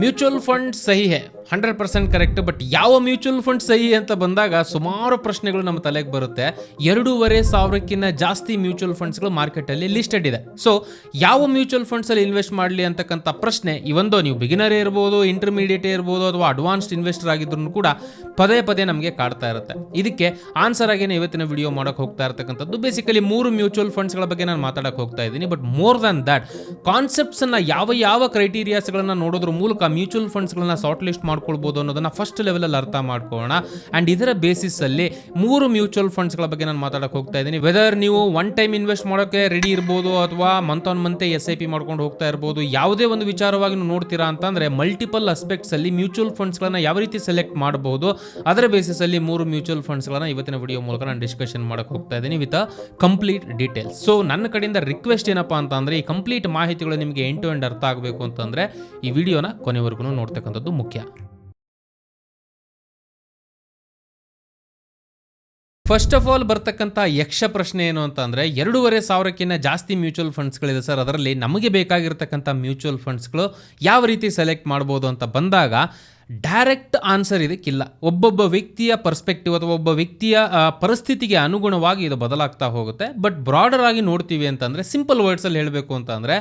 Mutual fund ಸಹಿ ಹೇ hundred percent correct, but ಯಾವ ಮ್ಯೂಚುವಲ್ ಫಂಡ್ ಸಹಿ ಅಂತ ಬಂದಾಗ ಸುಮಾರು ಪ್ರಶ್ನೆಗಳು ನಮ್ಮ ತಲೆಗೆ ಬರುತ್ತೆ. ಎರಡೂವರೆ ಸಾವಿರಕ್ಕಿಂತ ಜಾಸ್ತಿ ಮ್ಯೂಚುವಲ್ ಫಂಡ್ಸ್ಗಳು ಮಾರ್ಕೆಟಲ್ಲಿ ಲಿಸ್ಟೆಡ್ ಇದೆ. ಸೊ ಯಾವ ಮ್ಯೂಚುವಲ್ ಫಂಡ್ಸಲ್ಲಿ ಇನ್ವೆಸ್ಟ್ ಮಾಡಲಿ ಅಂತಕ್ಕಂಥ ಪ್ರಶ್ನೆ, ಇವಂದೋ ನೀವು ಬಿಗಿನರೇ ಇರ್ಬೋದು ಇಂಟರ್ಮೀಡಿಯೇಟ್ ಇರ್ಬೋದು, ಅಥವಾ ಅಡ್ವಾನ್ಸ್ಡ್ ಇನ್ವೆಸ್ಟರ್ ಆಗಿದ್ರು ಕೂಡ ಪದೇ ಪದೇ ನಮಗೆ ಕಾಡ್ತಾ ಇರುತ್ತೆ. ಇದಕ್ಕೆ ಆನ್ಸರ್ ಆಗೇನೆ ಇವತ್ತಿನ ವಿಡಿಯೋ ಮಾಡೋಕೆ ಹೋಗ್ತಾ ಇರತಕ್ಕಂಥದ್ದು. ಬೇಸಿಕಲಿ ಮೂರು ಮ್ಯೂಚುವಲ್ ಫಂಡ್ಸ್ಗಳ ಬಗ್ಗೆ ನಾನು ಮಾತಾಡಕ್ಕೆ ಹೋಗ್ತಾ ಇದ್ದೀನಿ. ಬಟ್ ಮೋರ್ ದನ್ ದ್ಯಾಟ್ ಕಾನ್ಸೆಪ್ಟ್ಸನ್ನು ಯಾವ ಯಾವ ಕ್ರೈಟೀರಿಯಾಸ್ಗಳನ್ನ ನೋಡೋದ್ರ ಮೂಲಕ ಮ್ಯೂಚುವಲ್ ಫಂಡ್ಸ್ಗಳನ್ನ ಶಾರ್ಟ್ ಲಿಸ್ಟ್ ಮಾಡ್ಕೊಳ್ಬೋದು ಅನ್ನೋದನ್ನ ಫಸ್ಟ್ ಲೆವೆಲಲ್ಲಿ ಅರ್ಥ ಮಾಡ್ಕೊಳ್ಳೋಣ. ಆ್ಯಂಡ್ ಇದರ ಬೇಸಿಸಲ್ಲಿ ಮೂರು ಮ್ಯೂಚುವಲ್ ಫಂಡ್ಸ್ಗಳ ಬಗ್ಗೆ ನಾನು ಮಾತಾಡಕ್ಕೆ ಹೋಗ್ತಾ ಇದ್ದೀನಿ. ವೆದರ್ ನೀವು ಒನ್ ಟೈಮ್ ಇನ್ವೆಸ್ಟ್ ಮಾಡೋಕ್ಕೆ ರೆಡಿ ಇರ್ಬೋದು ಅಥವಾ month on month S I P ಮಾಡ್ಕೊಂಡು ಹೋಗ್ತಾ ಇರ್ಬೋದು, ಯಾವುದೇ ಒಂದು ವಿಚಾರವಾಗಿ ನೋಡ್ತೀರಾ ಅಂತಂದರೆ ಮಲ್ಟಿಪಲ್ ಅಸ್ಪೆಕ್ಟ್ಸಲ್ಲಿ ಮ್ಯೂಚುವಲ್ ಫಂಡ್ಸ್ಗಳನ್ನ ಯಾವ ರೀತಿ ಸೆಲೆಕ್ಟ್ ಮಾಡಬಹುದು ಅದರ ಬೇಸಿಸಲ್ಲಿ ಮೂರು ಮ್ಯೂಚುವಲ್ ಫಂಡ್ಸ್ಗಳನ್ನ ಇವತ್ತಿನ ವಿಡಿಯೋ ಮೂಲಕ ನಾನು ಡಿಸ್ಕಷನ್ ಮಾಡಕ್ಕೆ ಹೋಗ್ತಾ ಇದ್ದೀನಿ ವಿತ್ ಕಂಪ್ಲೀಟ್ ಡೀಟೇಲ್ಸ್ ಸೊ ನನ್ನ ಕಡೆಯಿಂದ ರಿಕ್ವೆಸ್ಟ್ ಏನಪ್ಪಾ ಅಂತ ಅಂದರೆ ಈ ಕಂಪ್ಲೀಟ್ ಮಾಹಿತಿಗಳು ನಿಮಗೆ ಎಂಟು ಎಂಡ್ ಅರ್ಥ ಆಗಬೇಕು ಅಂತಂದರೆ ಈ ವಿಡಿಯೋನ ಕೊನೆವರೆಗೂ ನೋಡ್ತಕ್ಕಂಥದ್ದು ಮುಖ್ಯ. ಫಸ್ಟ್ ಆಫ್ ಆಲ್ ಬರ್ತಕ್ಕಂಥ ಯಕ್ಷ ಪ್ರಶ್ನೆ ಏನು ಅಂತಂದರೆ ಎರಡೂವರೆ ಸಾವಿರಕ್ಕಿಂತ ಜಾಸ್ತಿ ಮ್ಯೂಚುವಲ್ ಫಂಡ್ಸ್ಗಳಿದೆ ಸರ್. ಅದರಲ್ಲಿ ನಮಗೆ ಬೇಕಾಗಿರ್ತಕ್ಕಂಥ ಮ್ಯೂಚುವಲ್ ಫಂಡ್ಸ್ಗಳು ಯಾವ ರೀತಿ ಸೆಲೆಕ್ಟ್ ಮಾಡ್ಬೋದು ಅಂತ ಬಂದಾಗ ಡೈರೆಕ್ಟ್ ಆನ್ಸರ್ ಇದಕ್ಕಿಲ್ಲ. ಒಬ್ಬೊಬ್ಬ ವ್ಯಕ್ತಿಯ ಪರ್ಸ್ಪೆಕ್ಟಿವ್ ಅಥವಾ ಒಬ್ಬ ವ್ಯಕ್ತಿಯ ಪರಿಸ್ಥಿತಿಗೆ ಅನುಗುಣವಾಗಿ ಇದು ಬದಲಾಗ್ತಾ ಹೋಗುತ್ತೆ. ಬಟ್ ಬ್ರಾಡರ್ ಆಗಿ ನೋಡ್ತೀವಿ ಅಂತಂದರೆ ಸಿಂಪಲ್ ವರ್ಡ್ಸಲ್ಲಿ ಹೇಳಬೇಕು ಅಂತಂದರೆ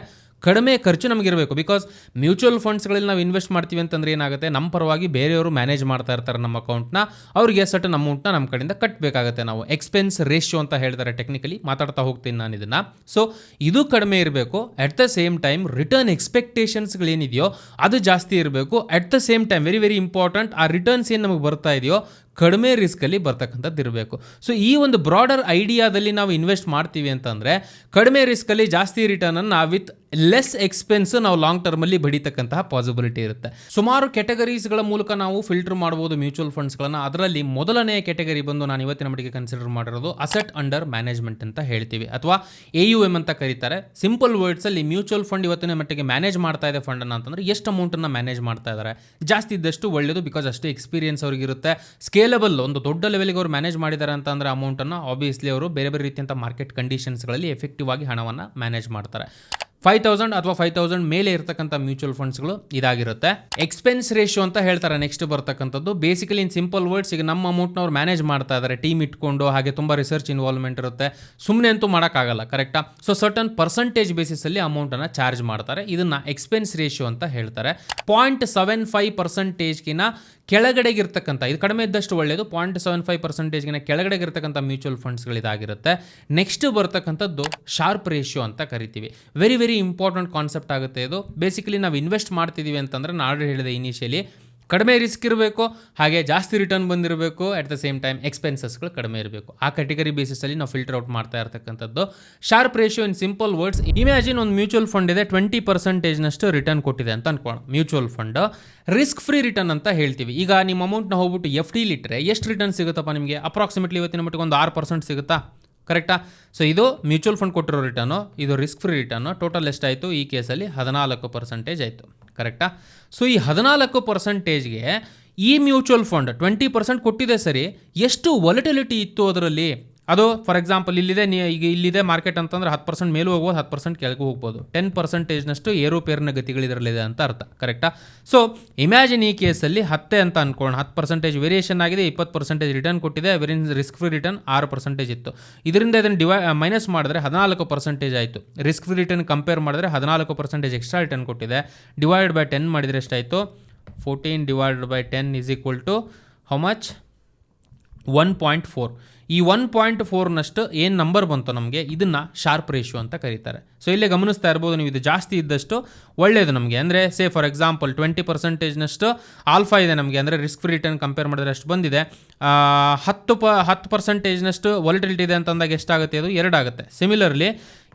ಕಡಿಮೆ ಖರ್ಚು ನಮಗಿರಬೇಕು. ಬಿಕಾಸ್ ಮ್ಯೂಚುವಲ್ ಫಂಡ್ಸ್ಗಳಲ್ಲಿ ನಾವು ಇನ್ವೆಸ್ಟ್ ಮಾಡ್ತೀವಿ ಅಂತಂದ್ರೆ ಏನಾಗುತ್ತೆ? ನಮ್ಮ ಪರವಾಗಿ ಬೇರೆಯವರು ಮ್ಯಾನೇಜ್ ಮಾಡ್ತಾ ಇರ್ತಾರೆ ನಮ್ಮ ಅಕೌಂಟ್ನ ಅವ್ರಿಗೆ ಸರ್ಟನ್ ಅಮೌಂಟ್ನ ನಮ್ಮ ಕಡೆಯಿಂದ ಕಟ್ಟಬೇಕಾಗುತ್ತೆ ನಾವು. ಎಕ್ಸ್ಪೆನ್ಸ್ ರೇಷಿಯೋ ಅಂತ ಹೇಳ್ತಾರೆ ಟೆಕ್ನಿಕಲಿ ಮಾತಾಡ್ತಾ ಹೋಗ್ತೀನಿ ನಾನು ಇದನ್ನು. ಸೊ ಇದು ಕಡಿಮೆ ಇರಬೇಕು. At the same time return ಎಕ್ಸ್ಪೆಕ್ಟೇಷನ್ಸ್ಗಳೇನಿದೆಯೋ ಅದು ಜಾಸ್ತಿ ಇರಬೇಕು. At the same time very very important ಆ ರಿಟರ್ನ್ಸ್ ಏನು ನಮಗೆ ಬರ್ತಾ ಇದೆಯೋ, ಕಡಿಮೆ ರಿಸ್ಕಲ್ಲಿ ಬರ್ತಕ್ಕಂಥದ್ದು ಇರಬೇಕು. ಸೊ ಈ ಒಂದು ಬ್ರಾಡರ್ ಐಡಿಯಾದಲ್ಲಿ ನಾವು ಇನ್ವೆಸ್ಟ್ ಮಾಡ್ತೀವಿ ಅಂತಂದರೆ, ಕಡಿಮೆ ರಿಸ್ಕಲ್ಲಿ ಜಾಸ್ತಿ ರಿಟರ್ನನ್ನು ವಿತ್ ಲೆಸ್ ಎಕ್ಸ್ಪೆನ್ಸ್ ನಾವು ಲಾಂಗ್ ಟರ್ಮಲ್ಲಿ ಬಡಿತಕ್ಕಂತಹ ಪಾಸಿಬಿಲಿಟಿ ಇರುತ್ತೆ. ಸುಮಾರು ಕೆಟಗರೀಸ್ಗಳ ಮೂಲಕ ನಾವು ಫಿಲ್ಟರ್ ಮಾಡಬಹುದು ಮ್ಯೂಚುವಲ್ ಫಂಡ್ಸ್ಗಳನ್ನು ಅದರಲ್ಲಿ ಮೊದಲನೇ ಕೆಟಗರಿ ಬಂದು ನಾನು ಇವತ್ತಿನ ಮಟ್ಟಿಗೆ ಕನ್ಸಿಡರ್ ಮಾಡಿರೋದು ಅಸೆಟ್ ಅಂಡರ್ ಮ್ಯಾನೇಜ್ಮೆಂಟ್ ಅಂತ ಹೇಳ್ತೀವಿ. ಅಥವಾ ಎ ಯು ಎಂ ಅಂತ ಕರೀತಾರೆ. ಸಿಂಪಲ್ ವರ್ಡ್ಸಲ್ಲಿ ಮ್ಯೂಚುವಲ್ ಫಂಡ್ ಇವತ್ತಿನ ಮಟ್ಟಿಗೆ ಮ್ಯಾನೇಜ್ ಮಾಡ್ತಾ ಇದೆ ಫಂಡನ್ನು ಅಂತಂದ್ರೆ ಎಷ್ಟು ಅಮೌಂಟನ್ನು ಮ್ಯಾನೇಜ್ ಮಾಡ್ತಾ ಇದ್ದಾರೆ ಜಾಸ್ತಿ ಇದ್ದಷ್ಟು ಒಳ್ಳೆಯದು ಬಿಕಾಸ್ ಅಷ್ಟು ಎಕ್ಸ್ಪೀರಿಯನ್ಸ್ ಅವ್ರಿಗಿರುತ್ತೆ ಸ್ಕೇಲಬಲ್ ಒಂದು ದೊಡ್ಡ ಲೆವೆಲ್ಗೆ ಅವರು ಮ್ಯಾನೇಜ್ ಮಾಡಿದ್ದಾರೆ ಅಂತ ಅಂದರೆ ಅಮೌಂಟನ್ನು ಆಬ್ವಿಯಸ್ಲಿ ಅವರು ಬೇರೆ ಬೇರೆ ರೀತಿಯಂಥ ಮಾರ್ಕೆಟ್ ಕಂಡೀಷನ್ಸ್ಗಳಲ್ಲಿ ಎಫೆಕ್ಟಿವ್ ಆಗಿ ಹಣವನ್ನು ಮ್ಯಾನೇಜ್ ಮಾಡ್ತಾರೆ. ಫೈವ್ ತೌಸಂಡ್ ಅಥವಾ ಫೈವ್ ತೌಸಂಡ್ ಮೇಲೆ ಇರತಕ್ಕಂಥ ಮ್ಯೂಚುವಲ್ ಫಂಡ್ಸ್ಗಳು ಇದಾಗಿರುತ್ತೆ. ಎಕ್ಸ್ಪೆನ್ಸ್ ರೇಷಿಯೋ ಅಂತ ಹೇಳ್ತಾರೆ ನೆಕ್ಸ್ಟ್ ಬರ್ತಕ್ಕಂಥದ್ದು. ಬೇಸಿಕಲಿ ಇನ್ ಸಿಂಪಲ್ ವರ್ಡ್ಸ್ ಈಗ ನಮ್ಮ ಅಮೌಂಟ್ನ ಅವ್ರು ಮ್ಯಾನೇಜ್ ಮಾಡ್ತಾ ಇದ್ದಾರೆ ಟೀಮ್ ಇಟ್ಕೊಂಡು, ಹಾಗೆ ತುಂಬ ರಿಸರ್ಚ್ ಇನ್ವಾಲ್ವ್ಮೆಂಟ್ ಇರುತ್ತೆ. ಸುಮ್ಮನೆ ಅಂತೂ ಮಾಡೋಕ್ಕಾಗಲ್ಲ ಕರೆಕ್ಟಾ ಸೊ ಸರ್ಟನ್ ಪರ್ಸಂಟೇಜ್ ಬೇಸಿಸಲ್ಲಿ ಅಮೌಂಟನ್ನು ಚಾರ್ಜ್ ಮಾಡ್ತಾರೆ. ಇದನ್ನು ಎಕ್ಸ್ಪೆನ್ಸ್ ರೇಷಿಯೋ ಅಂತ ಹೇಳ್ತಾರೆ. ಪಾಯಿಂಟ್ ಸೆವೆನ್ ಫೈವ್ ಪರ್ಸೆಂಟೇಜ್ಗಿನ ಕೆಳಗಡೆಗಿರ್ತಕ್ಕಂಥ ಇದು ಕಡಿಮೆ ಇದ್ದಷ್ಟು ಒಳ್ಳೆಯದು ಪಾಯಿಂಟ್ ಸೆವೆನ್ ಫೈವ್ ಪರ್ಸೆಂಟೇಜ್ಗಿನ ಕೆಳಗಡೆಗಿರ್ತಕ್ಕಂಥ ಮ್ಯೂಚುವಲ್ ಫಂಡ್ಸ್ಗಳು ಇದಾಗಿರುತ್ತೆ. ನೆಕ್ಸ್ಟ್ ಬರ್ತಕ್ಕಂಥದ್ದು ಶಾರ್ಪ್ ರೇಷಿಯೋ ಅಂತ ಕರಿತೀವಿ. ವೆರಿ ವೆರಿ ಇಂಪಾರ್ಟೆಂಟ್ ಕಾನ್ಸೆಪ್ಟ್ ಆಗುತ್ತೆ ಇದು. ಬೇಸಿಕಲಿ ನಾವು ಇನ್ವೆಸ್ಟ್ ಮಾಡ್ತಿದ್ದೀವಿ ಅಂತಂದರೆ ನಾನು ಹೇಳಿದೆ ಇನಿಷಿಯಲಿ ಕಡಿಮೆ ರಿಸ್ಕ್ ಇರಬೇಕು, ಹಾಗೆ ಜಾಸ್ತಿ ರಿಟರ್ನ್ ಬಂದಿರಬೇಕು ಅಟ್ ದ ಸೇಮ್ ಟೈಮ್ ಎಕ್ಸ್ಪೆನ್ಸಸ್ಗಳು ಕಡಿಮೆ ಇರಬೇಕು. ಆ ಕ್ಯಾಟಗರಿ ಬೇಸಿಸಲ್ಲಿ ನಾವು ಫಿಲ್ಟರ್ ಔಟ್ ಮಾಡ್ತಾ ಇರ್ತಕ್ಕಂಥದ್ದು. Sharp ratio in simple words imagine ಒಂದು ಮ್ಯೂಚುವಲ್ ಫಂಡ್ ಇದೆ ಟ್ವೆಂಟಿ ಪರ್ಸೆಂಟೇಜ್ನಷ್ಟು ರಿಟರ್ನ್ ಕೊಟ್ಟಿದೆ ಅಂತ ಅನ್ಕೊಳ್ಳೋಣ mutual fund risk free return ಅಂತ ಹೇಳ್ತೀವಿ. ಈಗ ನಿಮ್ಮ ಅಮೌಂಟ್ನ ಹೋಗ್ಬಿಟ್ಟು ಎಫ್ ಡಿ ಇಟ್ಟರೆ ಎಷ್ಟು ರಿಟರ್ನ್ ಸಿಗುತ್ತಪ್ಪ ನಿಮಗೆ? ಅಪ್ರಾಕ್ಸಿಮೇಟ್ಲಿ ಇವತ್ತಿನ ಮಟ್ಟಿಗೆ ಒಂದು ಆರು ಪರ್ಸೆಂಟ್ ಸಿಗುತ್ತಾ? ಕರೆಕ್ಟಾ? ಸೊ ಇದು ಮ್ಯೂಚುವಲ್ ಫಂಡ್ ಕೊಟ್ಟಿರೋ ರಿಟರ್ನು ಇದು ರಿಸ್ಕ್ ಫ್ರೀ ರಿಟರ್ನು ಟೋಟಲ್ ಎಷ್ಟಾಯಿತು ಈ ಕೇಸಲ್ಲಿ ಹದಿನಾಲ್ಕು ಪರ್ಸೆಂಟೇಜ್ ಆಯಿತು. ಕರೆಕ್ಟಾ? ಸೊ ಈ ಹದಿನಾಲ್ಕು ಪರ್ಸೆಂಟೇಜ್ಗೆ ಈ ಮ್ಯೂಚುವಲ್ ಫಂಡ್ ಟ್ವೆಂಟಿ ಪರ್ಸೆಂಟ್ ಕೊಟ್ಟಿದೆ ಸರಿ, ಎಷ್ಟು ವಾಲಿಟಿಲಿಟಿ ಇತ್ತು ಅದರಲ್ಲಿ? ಅದು ಫಾರ್ ಎಕ್ಸಾಂಪಲ್ ಇಲ್ಲಿದೆ, ನೀ, ಈಗ ಇಲ್ಲಿದೆ ಮಾರ್ಕೆಟ್ ಅಂತಂದ್ರೆ ಹತ್ತು ಪರ್ಸೆಂಟ್ ಮೇಲೂ ಹೋಗ್ಬೋದು, ಹತ್ತು ಪರ್ಸೆಂಟ್ ಕೆಳಗೂ ಹೋಗ್ಬೋದು. ಟೆನ್ ಪರ್ಸೆಂಟೇಜ್ನಷ್ಟು ಏರುಪೇರಿನ ಗತಿಗಳು ಇದರಲ್ಲಿದೆ ಅಂತ ಅರ್ಥ ಕರೆಕ್ಟಾ ಸೊ ಇಮ್ಯಾಜಿನ್ ಈ ಕೇಸಲ್ಲಿ ಹತ್ತೆ ಅಂತ ಅನ್ಕೊಳ್ಳೋಣ. ಹತ್ತು ಪರ್ಸೆಂಟೇಜ್ ವೇರಿಯೇಷನ್ ಆಗಿದೆ, ಇಪ್ಪತ್ತು ಪರ್ಸೆಂಟೇಜ್ ರಿಟರ್ನ್ ಕೊಟ್ಟಿದೆ ವೆರಿನ್ ರಿಸ್ಕ್ ಫ್ರೀ ರಿಟರ್ನ್ ಆರು ಪರ್ಸೆಂಟೇಜ್ ಇತ್ತು. ಇದರಿಂದ ಇದನ್ನು ಡಿವೈ ಮೈನಸ್ ಮಾಡಿದ್ರೆ ಹದಿನಾಲ್ಕು ಪರ್ಸೆಂಟೇಜ್ ಆಯಿತು. ರಿಸ್ಕ್ ಫ್ರೀ ರಿಟರ್ನ್ ಕಂಪೇರ್ ಮಾಡಿದ್ರೆ ಹದಿನಾಲ್ಕು ಪರ್ಸೆಂಟೇಜ್ ಎಕ್ಸ್ಟ್ರಾ ರಿಟರ್ನ್ ಕೊಟ್ಟಿದೆ. ಡಿವೈಡ್ ಬೈ ಟೆನ್ ಮಾಡಿದರೆ ಎಷ್ಟಾಯಿತು? Fourteen divide by ten is equal to how much one point four ಈ ಒನ್ ಪಾಯಿಂಟ್ ಫೋರ್ನಷ್ಟು ಏನು ನಂಬರ್ ಬಂತು ನಮಗೆ ಇದನ್ನು ಶಾರ್ಪ್ ರೇಷಿಯೋ ಅಂತ ಕರೀತಾರೆ. ಸೊ ಇಲ್ಲೇ ಗಮನಿಸ್ತಾ ಇರ್ಬೋದು, ನೀವು ಇದು ಜಾಸ್ತಿ ಇದ್ದಷ್ಟು ಒಳ್ಳೆಯದು ನಮಗೆ. ಅಂದರೆ ಸೇ ಫಾರ್ ಎಕ್ಸಾಂಪಲ್ ಟ್ವೆಂಟಿ ಪರ್ಸೆಂಟೇಜ್ನಷ್ಟು ಆಲ್ಫಾ ಇದೆ ನಮಗೆ. ಅಂದರೆ ರಿಸ್ಕ್ ಫ್ರೀ ರಿಟರ್ನ್ ಕಂಪೇರ್ ಮಾಡಿದ್ರೆ ಅಷ್ಟು ಬಂದಿದೆ. ಹತ್ತು ಪ, ಹತ್ತು ಪರ್ಸೆಂಟೇಜ್ನಷ್ಟು ವಾಲಿಟಿಲಿಟಿ ಇದೆ ಅಂತಂದಾಗ ಎಷ್ಟಾಗುತ್ತೆ? ಅದು ಎರಡಾಗುತ್ತೆ ಸಿಮಿಲರ್ಲಿ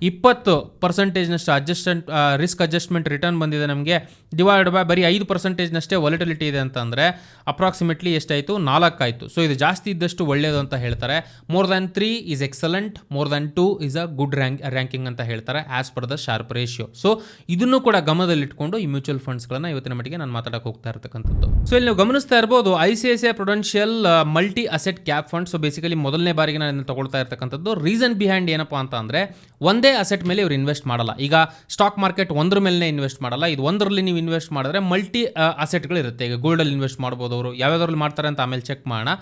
ಇಪ್ಪತ್ತು ಪರ್ಸೆಂಟೇಜ್ನಷ್ಟು ಅಡ್ಜಸ್ಟೆಂಟ್ ರಿಸ್ಕ್ ಅಡ್ಜಸ್ಟ್ಮೆಂಟ್ ರಿಟರ್ನ್ ಬಂದಿದೆ ನಮಗೆ. ಡಿವೈಡ್ ಬೈ ಬರೀ ಐದು ಪರ್ಸೆಂಟೇಜ್ನಷ್ಟೇ ವಾಲಿಟಿಲಿಟಿ ಇದೆ ಅಂತಂದರೆ ಅಪ್ರಾಕ್ಸಿಮೇಟ್ಲಿ ಎಷ್ಟಾಯಿತು? ನಾಲ್ಕಾಯಿತು. ಸೊ ಇದು ಜಾಸ್ತಿ ಇದ್ದಷ್ಟು ಒಳ್ಳೆಯದು ಅಂತ ಹೇಳ್ತಾರೆ. More than three is excellent more than two is a good rank ranking ಅಂತ ಹೇಳ್ತಾರೆ as per the sharp ratio so ಇದನ್ನು ಕೂಡ ಗಮನದಲ್ಲಿಟ್ಕೊಂಡು ಈ ಮ್ಯೂಚುವಲ್ ಫಂಡ್ಸ್ಗಳನ್ನು ಇವತ್ತಿನ ಮಟ್ಟಿಗೆ ನಾನು ಮಾತಾಡಕ್ಕೆ ಹೋಗ್ತಾ ಇರ್ತಕ್ಕಂಥದ್ದು. ಸೊ ಇಲ್ಲಿ ನೀವು ಗಮನಿಸ್ತಾ ಇರ್ಬೋದು I C I C I Prudential multi asset cap fund so basically ಮೊದಲನೇ ಬಾರಿಗೆ ನಾನು ತಗೊಳ್ತಾ ಇರ್ತಕ್ಕಂಥದ್ದು. ರೀಸನ್ ಬಿಹೈಂಡ್ ಏನಪ್ಪಾ ಅಂತ ಅಂದರೆ ಒಂದೇ ಅಸೆಟ್ ಮೇಲೆ ಇವರು ಇನ್ವೆಸ್ಟ್ ಮಾಡಲ್ಲ. ಈಗ ಸ್ಟಾಕ್ ಮಾರ್ಕೆಟ್ ಒಂದ್ರ ಮೇಲೆ ಇನ್ವೆಸ್ಟ್ ಮಾಡಲ್ಲ. ಇದು ಒಂದರಲ್ಲಿ ನೀವು ಇನ್ವೆಸ್ಟ್ ಮಾಡಿದ್ರೆ ಮಲ್ಟಿ ಅಸೆಟ್ಗಳು ಇರುತ್ತೆ. ಈಗ ಗೋಲ್ಡಲ್ಲಿ ಇನ್ವೆಸ್ಟ್ ಮಾಡ್ಬೋದು ಅವರು. ಯಾವ್ಯಾವ್ದ್ರಲ್ಲಿ ಮಾಡ್ತಾರೆ ಅಂತ ಆಮೇಲೆ ಚೆಕ್ ಮಾಡೋಣ.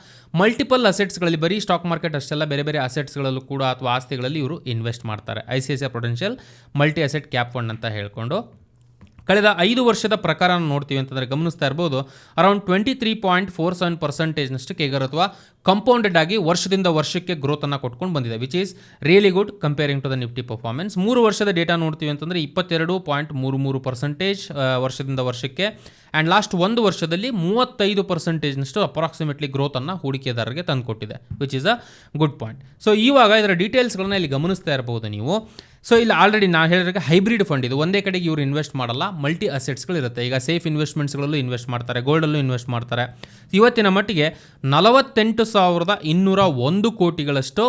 ಮಲ್ಟಿಪಲ್ ಅಸೆಟ್ಸ್ಗಳಲ್ಲಿ ಬರೀ ಸ್ಟಾಕ್ ಮಾರ್ಕೆಟ್ ಅಷ್ಟೆಲ್ಲ ಬೇರೆ ಬೇರೆ ಅಸೆಟ್ಸ್ಗಳಲ್ಲೂ ಕೂಡ ಅಥವಾ ಆಸ್ತಿಗಳಲ್ಲಿ ಇವರು ಇನ್ವೆಸ್ಟ್ ಮಾಡ್ತಾರೆ. I C I C Prudential multi asset cap fund ಅಂತ ಹೇಳ್ಕೊಂಡು. ಕಳೆದ ಐದು ವರ್ಷದ ಪ್ರಕಾರ ನೋಡ್ತೀವಿ ಅಂತಂದರೆ ಗಮನಿಸ್ತಾ ಇರ್ಬೋದು around twenty three point four seven ಪರ್ಸೆಂಟೇಜ್ನಷ್ಟು CAGR ಅಥವಾ ಕಂಪೌಂಡೆಡ್ ಆಗಿ ವರ್ಷದಿಂದ ವರ್ಷಕ್ಕೆ ಗ್ರೋತನ್ನು ಕೊಟ್ಕೊಂಡು ಬಂದಿದೆ which is really good comparing to the Nifty performance ಮೂರು ವರ್ಷದ ಡೇಟಾ ನೋಡ್ತೀವಿ ಅಂತಂದರೆ ಇಪ್ಪತ್ತೆರಡು ಪಾಯಿಂಟ್ ಮೂರು ಮೂರು ಪರ್ಸೆಂಟೇಜ್ ವರ್ಷದಿಂದ ವರ್ಷಕ್ಕೆ ಆ್ಯಂಡ್ ಲಾಸ್ಟ್ ಒಂದು ವರ್ಷದಲ್ಲಿ ಮೂವತ್ತೈದು ಪರ್ಸೆಂಟೇಜ್ನಷ್ಟು ಅಪ್ರಾಕ್ಸಿಮೇಟ್ಲಿ ಗ್ರೋತನ್ನು ಹೂಡಿಕೆದಾರರಿಗೆ ತಂದುಕೊಟ್ಟಿದೆ which is a good point so ಇವಾಗ ಇದರ ಡೀಟೇಲ್ಸ್ಗಳನ್ನ ಇಲ್ಲಿ ಗಮನಿಸ್ತಾ ಇರ್ಬೋದು ನೀವು. ಸೊ ಇಲ್ಲಿ ಆಲ್ರೆಡಿ ನಾನು ಹೇಳಿದ್ರೆ ಹೈಬ್ರಿಡ್ ಫಂಡ್ ಇದು. ಒಂದೇ ಕಡೆಗೆ ಇವರು ಇನ್ವೆಸ್ಟ್ ಮಾಡಲ್ಲ ಮಲ್ಟಿ ಅಸೆಟ್ಸ್ಗಳಿರುತ್ತೆ ಈಗ ಸೇಫ್ ಇನ್ವೆಸ್ಟ್ಮೆಂಟ್ಸ್ಗಳಲ್ಲೂ ಇನ್ವೆಸ್ಟ್ ಮಾಡ್ತಾರೆ ಗೋಲ್ಡಲ್ಲೂ ಇನ್ವೆಸ್ಟ್ ಮಾಡ್ತಾರೆ. ಇವತ್ತಿನ ಮಟ್ಟಿಗೆ ನಲವತ್ತೆಂಟು ಸಾವಿರದ ಇನ್ನೂರ ಒಂದು ಕೋಟಿಗಳಷ್ಟು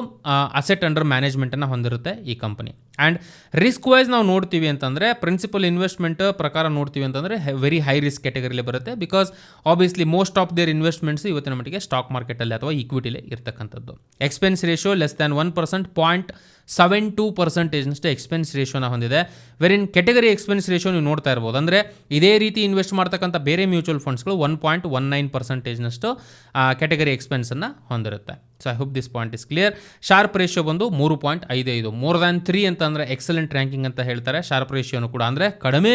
ಅಸೆಟ್ ಅಂಡರ್ ಮ್ಯಾನೇಜ್ಮೆಂಟನ್ನು ಹೊಂದಿರುತ್ತೆ ಈ ಕಂಪನಿ ಆ್ಯಂಡ್ ರಿಸ್ಕ್ ವೈಸ್ ನಾವು ನೋಡ್ತೀವಿ ಅಂತಂದರೆ ಪ್ರಿನ್ಸಿಪಲ್ ಇನ್ವೆಸ್ಟ್ಮೆಂಟ್ ಪ್ರಕಾರ ನೋಡ್ತೀವಿ ಅಂತಂದರೆ ವೆರಿ ಹೈ ರಿಸ್ಕ್ ಕ್ಯಾಟಗರಿಲಿ ಬರುತ್ತೆ because obviously most of their investments ಇವತ್ತಿನ ಮಟ್ಟಿಗೆ ಸ್ಟಾಕ್ ಮಾರ್ಕೆಟಲ್ಲಿ ಅಥವಾ ಈಕ್ವಿಟಿಲಿ ಇರ್ತಕ್ಕಂಥದ್ದು. Expense ratio less than one percent point seven two ಪರ್ಸೆಂಟೇಜ್ನಷ್ಟು expense ರೇಷಿಯೋನ ಹೊಂದಿದೆ. ವೆರಿನ್ ಕೆಟಗರಿ ಎಕ್ಸ್ಪೆನ್ಸ್ ರೇಷಿಯೋ ನೀವು ನೋಡ್ತಾ ಇರ್ಬೋದು. ಅಂದರೆ ಇದೇ ರೀತಿ ಇನ್ವೆಸ್ಟ್ ಮಾಡ್ತಕ್ಕಂಥ ಬೇರೆ ಮ್ಯೂಚುವಲ್ ಫಂಡ್ಸ್ಗಳು ಒನ್ ಪಾಯಿಂಟ್ ಒನ್ ನೈನ್ ಪರ್ಸೆಂಟೇಜ್ನಷ್ಟು ಕೆಟಗರಿ ಎಕ್ಸ್ಪೆನ್ಸನ್ನು ಹೊಂದಿರುತ್ತೆ. So I hope this point is clear sharp ratio ಬಂದು ಮೂರು ಪಾಯಿಂಟ್ ಐದು ಐದು ಮೋರ್ ದ್ಯಾನ್ ತ್ರೀ ಅಂತಂದರೆ ಎಕ್ಸಲೆಂಟ್ ರ್ಯಾಂಕಿಂಗ್ ಅಂತ ಹೇಳ್ತಾರೆ ಶಾರ್ಪ್ ರೇಷಿಯೋನು ಕೂಡ. ಅಂದರೆ ಕಡಿಮೆ